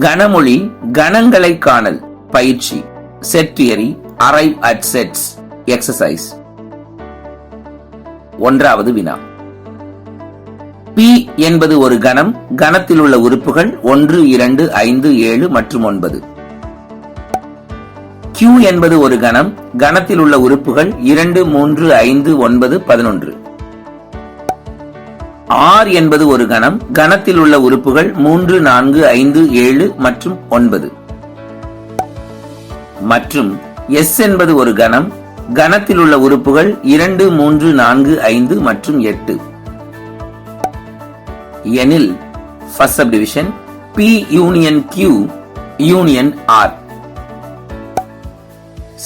கனமொழி கணங்களை காணல் பயிற்சி set theory arrive at sets exercise ஒன்றாவது வினா. பி என்பது ஒரு கணம் கணத்தில் உள்ள உறுப்புகள் ஒன்று இரண்டு ஐந்து ஏழு மற்றும் ஒன்பது. கியூ என்பது ஒரு கணம் கணத்தில் உள்ள உறுப்புகள் இரண்டு மூன்று ஐந்து ஒன்பது பதினொன்று. ஆர் என்பது ஒரு கணம் கணத்தில் உள்ள உறுப்புகள் மூன்று நான்கு ஐந்து ஏழு மற்றும் ஒன்பது. மற்றும் எஸ் என்பது ஒரு கணம் கணத்தில் உள்ள உறுப்புகள் இரண்டு மூன்று நான்கு ஐந்து மற்றும் எட்டு. எனில் first subdivision P union Q union R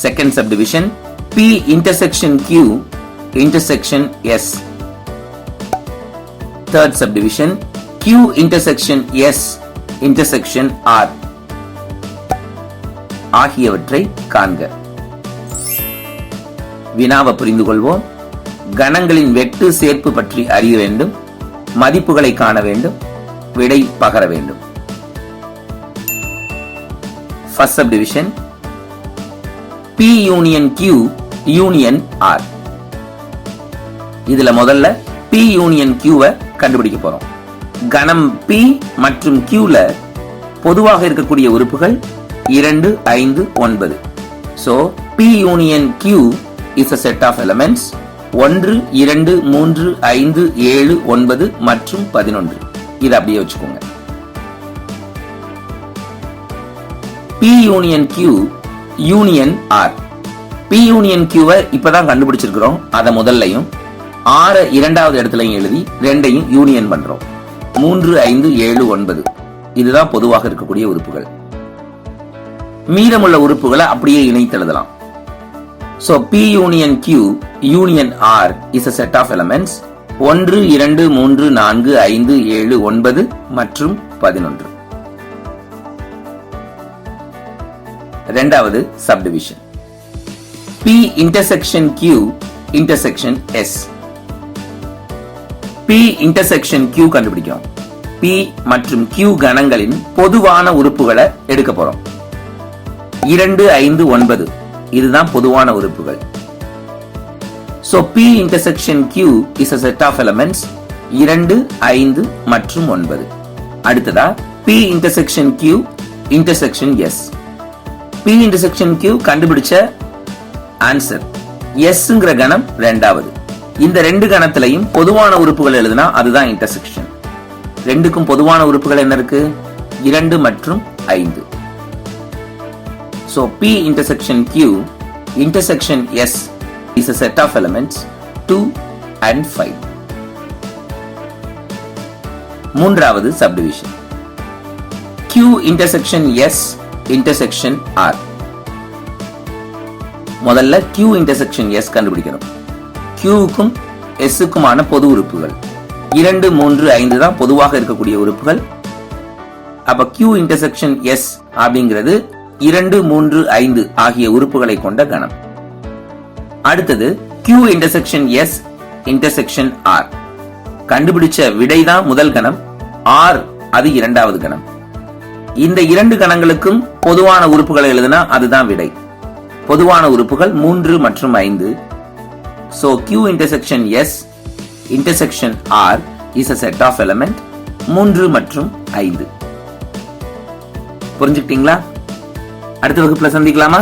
second subdivision P intersection Q intersection S third subdivision Q intersection S intersection R. ஆகியவற்றை காண்க. வினாவை புரிந்து கொள்வோம் கணங்களின் வெட்டு சேர்ப்பு பற்றி அறிய வேண்டும். மதிப்புகளை காண வேண்டும். விடை பகர வேண்டும். First subdivision P union Q union R. இதுல முதல்ல பி யூனியன் கியூவை கண்டுபிடிக்க போறோம். கணம் பி மற்றும் கியூவில் பொதுவாக இருக்கக்கூடிய உறுப்புகள் இரண்டு ஐந்து ஒன்பது. So P union Q is a set of elements ஒன்று இரண்டு மூன்று ஐந்து ஏழு ஒன்பது மற்றும் பதினொன்று. இதை அப்படியே வச்சுக்கோங்க. P union Q union R P union கியூவை இப்பதான் கண்டுபிடிச்சிருக்கிறோம். அதை முதல்லையும் ஆற இரண்டாவது இடத்துலையும் எழுதி ரெண்டையும் யூனியன் பண்றோம். மூன்று ஐந்து ஏழு ஒன்பது. இதுதான் பொதுவாக இருக்கக்கூடிய உறுப்புகள். மீதமுள்ள உறுப்புகளை அப்படியே இணைத்து எழுதலாம். So P union Q union R is a set of elements ஒன்று இரண்டு மூன்று நான்கு ஐந்து ஏழு ஒன்பது மற்றும் பதினொன்று. ரெண்டாவது subdivision P intersection Q intersection S P intersection Q கண்டுபிடிக்கும் பி மற்றும் கியூ கணங்களின் பொதுவான உறுப்புகளை எடுக்க போறோம். இரண்டு ஐந்து ஒன்பது. இதுதான் பொதுவான உறுப்புகள். So P intersection Q is a set of elements இரண்டு ஐந்து மற்றும் ஒன்பது. அடுத்ததா P intersection Q intersection S P intersection Q கண்டுபிடிச்ச ஆன்சர் எஸ்ங்கிற கணம் ரெண்டாவது. இந்த ரெண்டு கணத்திலையும் பொதுவான உறுப்புகள் எழுதுனா அதுதான் இன்டர்செக்ஷன் ரெண்டுக்கும் பொதுவான உறுப்புகள் என்ன இருக்கு இரண்டு மற்றும் ஐந்து so P intersection Q intersection S is a set of elements two and five மூன்றாவது subdivision Q intersection S intersection R முதல்ல கியூ இன்டர்செக்ஷன் எஸ் கண்டுபிடிக்கணும் கியூவுக்கும் எஸ்ஸுக்குமான பொது உறுப்புகள். இரண்டு மூன்று ஐந்து தான் பொதுவாக இருக்கக்கூடிய உறுப்புகள். அப்ப கியூ இன்டர்செக்ஷன் எஸ் அப்படிங்கிறது இரண்டு மூன்று ஐந்து ஆகிய உறுப்புகளை கொண்ட கணம். அடுத்தது Q intersection S intersection R கண்டுபிடிச்ச விடைதான் முதல் கணம். ஆர் அது இரண்டாவது கணம். இந்த இரண்டு கணங்களுக்கும் பொதுவான உறுப்புகளை எழுதினா அதுதான் விடை. பொதுவான உறுப்புகள் மூன்று மற்றும் ஐந்து. So Q intersection S intersection R is a set of element 3 மற்றும் 5 புரிஞ்சுக்கிட்டீங்களா அடுத்த வகுப்புல சந்திக்கலாமா